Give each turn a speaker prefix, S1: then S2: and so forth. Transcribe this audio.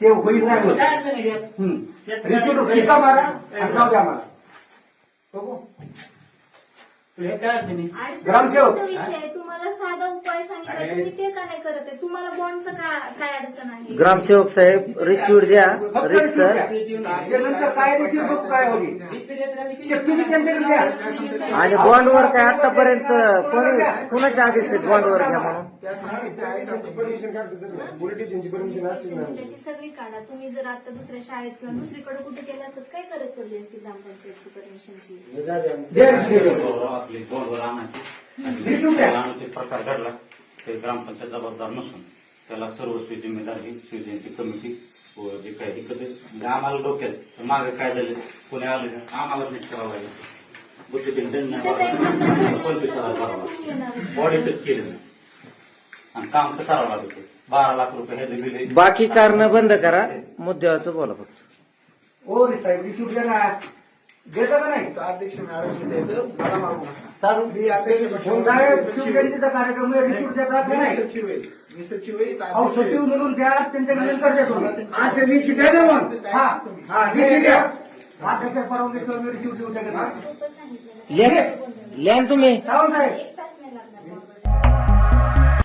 S1: ते होईल नाही होईल.
S2: काय अडचण आहे.
S1: रिसिप्ट शिक्का मारा आणि जाऊ द्या मला बघू
S2: तुला काय अडचण आहे
S3: अडचण
S1: ग्रामसेवक.
S3: विषय? तुम्हाला साधा उपाय सांगितला
S2: अरे.
S3: तुम्ही ते का नाही करत आहे? तुम्हाला बॉन्डचं का काय अडचण आहे
S4: ग्रामसेवक साहेब रिसिव्ह द्या.
S1: रिसिप्ट द्या. त्यानंतर काय? ते तुम्ही त्यांच्याकडे द्या.
S4: आणि बॉन्डवर काय आतापर्यंत कोणी कुणाच्या आदेश आहेत बॉन्डवर घ्या म्हणून?
S3: त्याची सगळी काढा. तुम्ही जर आता दुसऱ्या शाळेत किंवा दुसरीकडे कुठे केलं असतं काय करत पडली असती ग्रामपंचायतची परमिशनची
S1: द्या.
S5: आपली आणायची. प्रकार घडला. ते ग्रामपंचायत जबाबदार नसून त्याला सर्वस्वी जिम्मेदारी शिवजयंती कमिटी व जे काही हे कधी म्हणजे आम्हाला डोक्यात मागे काय झालं कोणी आलं का? आम्हाला नीट करावं लागेल. बुद्धिबीन दंड नाही भरावा. पंचवीस हजार भरावा बॉडी टच केली नाही. आणि काम तर करावं लागत होतं. बारा लाख रुपये हे जे बिल आहे,
S4: बाकी कारण बंद करा. मुद्द्याचं बोला फक्त.
S1: ओ रे साहेब रिसिप्ट ना देता का नाही?
S6: अध्यक्ष मॅडम येतं मला मागू
S1: कार्यक्रम
S6: सचिव आहे मी सचिव आहे.
S1: सचिव म्हणून द्या त्यांच्याकडे नंतर देतो.
S6: असं लिखित द्या ना मग.
S1: हा. हा लिखित द्या. परवानगी किंवा मी रिसिप्ट देऊ शकत नाही.
S3: सोपं सांगितलं
S4: लिहा लिहा ना तुम्ही
S1: साहेब.